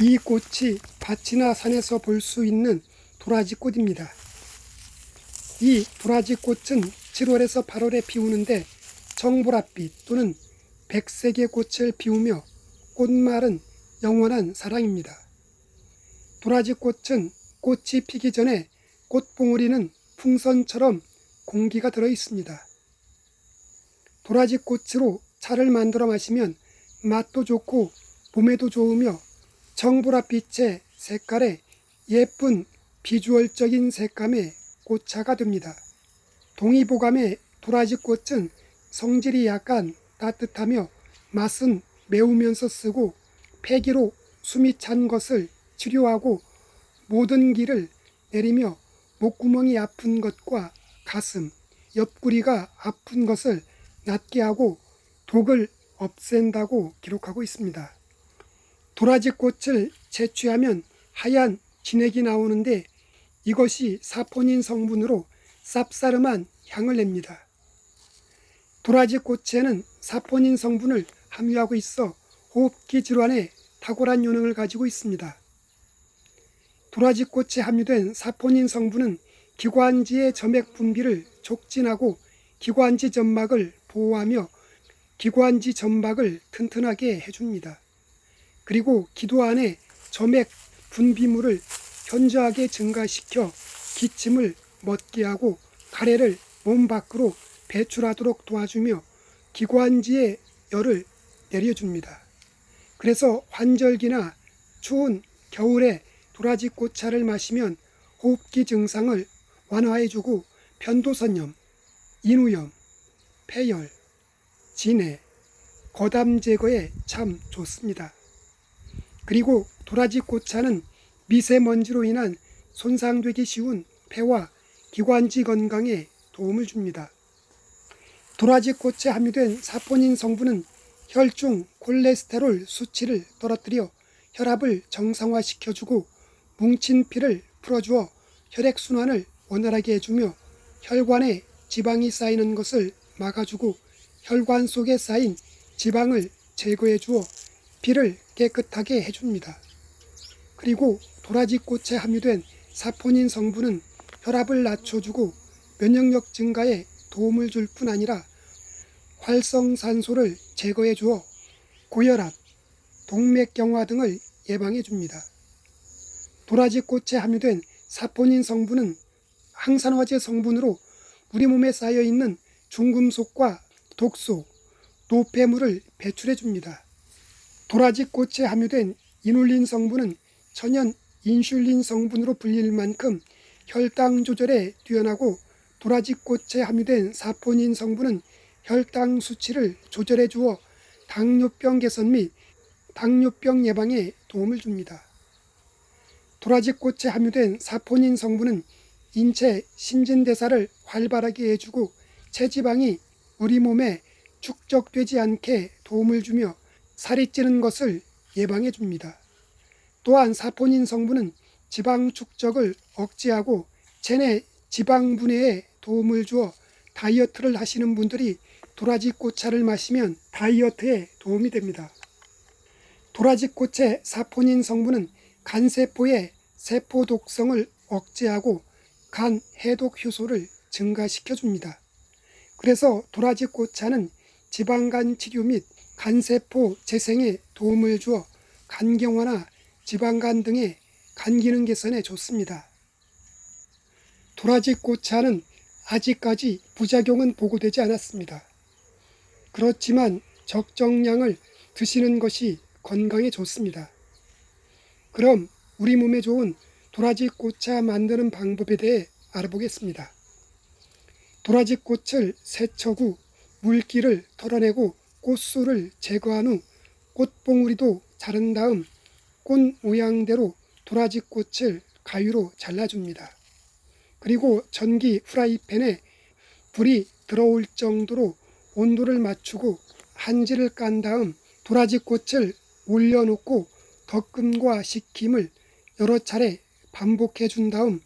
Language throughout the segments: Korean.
이 꽃이 밭이나 산에서 볼 수 있는 도라지 꽃입니다. 이 도라지 꽃은 7월에서 8월에 피우는데 정보랏빛 또는 백색의 꽃을 피우며 꽃말은 영원한 사랑입니다. 도라지 꽃은 꽃이 피기 전에 꽃봉오리는 풍선처럼 공기가 들어 있습니다. 도라지 꽃으로 차를 만들어 마시면 맛도 좋고 몸에도 좋으며 정보랏빛의 색깔에 예쁜 비주얼적인 색감의 꽃차가 됩니다. 동의보감의 도라지 꽃은 성질이 약간 따뜻하며 맛은 매우면서 쓰고 폐기로 숨이 찬 것을 치료하고 모든 길을 내리며 목구멍이 아픈 것과 가슴, 옆구리가 아픈 것을 낫게 하고 독을 없앤다고 기록하고 있습니다. 도라지 꽃을 채취하면 하얀 진액이 나오는데 이것이 사포닌 성분으로 쌉싸름한 향을 냅니다. 도라지 꽃에는 사포닌 성분을 함유하고 있어 호흡기 질환에 탁월한 효능을 가지고 있습니다. 도라지 꽃에 함유된 사포닌 성분은 기관지의 점액 분비를 촉진하고 기관지 점막을 보호하며 기관지 점막을 튼튼하게 해줍니다. 그리고 기도 안에 점액 분비물을 현저하게 증가시켜 기침을 멎게 하고 가래를 몸 밖으로 배출하도록 도와주며 기관지의 열을 내려줍니다. 그래서 환절기나 추운 겨울에 도라지 꽃차를 마시면 호흡기 증상을 완화해주고 편도선염, 인후염, 폐열, 진해, 거담 제거에 참 좋습니다. 그리고 도라지 꽃차는 미세먼지로 인한 손상되기 쉬운 폐와 기관지 건강에 도움을 줍니다. 도라지 꽃에 함유된 사포닌 성분은 혈중 콜레스테롤 수치를 떨어뜨려 혈압을 정상화시켜주고 뭉친 피를 풀어주어 혈액순환을 원활하게 해주며 혈관에 지방이 쌓이는 것을 막아주고 혈관 속에 쌓인 지방을 제거해 주어 피를 깨끗하게 해줍니다. 그리고 도라지 꽃에 함유된 사포닌 성분은 혈압을 낮춰주고 면역력 증가에 도움을 줄 뿐 아니라 활성산소를 제거해 주어 고혈압, 동맥경화 등을 예방해 줍니다. 도라지 꽃에 함유된 사포닌 성분은 항산화제 성분으로 우리 몸에 쌓여 있는 중금속과 독소, 노폐물을 배출해 줍니다. 도라지 꽃에 함유된 이눌린 성분은 천연 인슐린 성분으로 불릴 만큼 혈당 조절에 뛰어나고 도라지 꽃에 함유된 사포닌 성분은 혈당 수치를 조절해 주어 당뇨병 개선 및 당뇨병 예방에 도움을 줍니다. 도라지 꽃에 함유된 사포닌 성분은 인체 신진대사를 활발하게 해주고 체지방이 우리 몸에 축적되지 않게 도움을 주며 살이 찌는 것을 예방해 줍니다. 또한 사포닌 성분은 지방 축적을 억제하고 체내 지방 분해에 도움을 주어 다이어트를 하시는 분들이 도라지 꽃차를 마시면 다이어트에 도움이 됩니다. 도라지 꽃의 사포닌 성분은 간세포의 세포 독성을 억제하고 간 해독 효소를 증가시켜 줍니다. 그래서 도라지 꽃차는 지방간 치료 및 간세포 재생에 도움을 주어 간경화나 지방간 등의 간 기능 개선에 좋습니다. 도라지 꽃차는 아직까지 부작용은 보고되지 않았습니다. 그렇지만 적정량을 드시는 것이 건강에 좋습니다. 그럼 우리 몸에 좋은 도라지 꽃차 만드는 방법에 대해 알아보겠습니다. 도라지 꽃을 세척 후 물기를 털어내고 꽃술을 제거한 후 꽃봉우리도 자른 다음 꽃 모양대로 도라지 꽃을 가위로 잘라줍니다. 그리고 전기 프라이팬에 불이 들어올 정도로 온도를 맞추고 한지를 깐 다음 도라지 꽃을 올려놓고 덕금과 식힘을 여러 차례 반복해 준 다음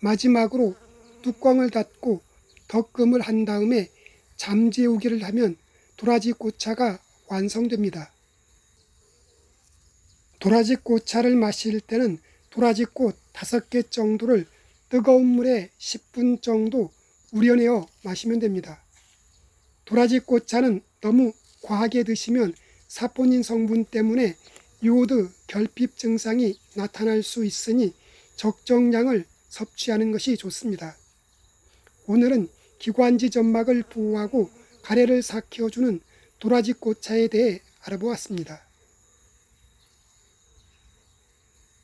마지막으로 뚜껑을 닫고 덕금을 한 다음에 잠재우기를 하면 도라지 꽃차가 완성됩니다. 도라지 꽃차를 마실 때는 도라지 꽃 5개 정도를 뜨거운 물에 10분 정도 우려내어 마시면 됩니다. 도라지 꽃차는 너무 과하게 드시면 사포닌 성분 때문에 요오드 결핍 증상이 나타날 수 있으니 적정량을 섭취하는 것이 좋습니다. 오늘은 기관지 점막을 보호하고 가래를 삭혀주는 도라지 꽃차에 대해 알아보았습니다.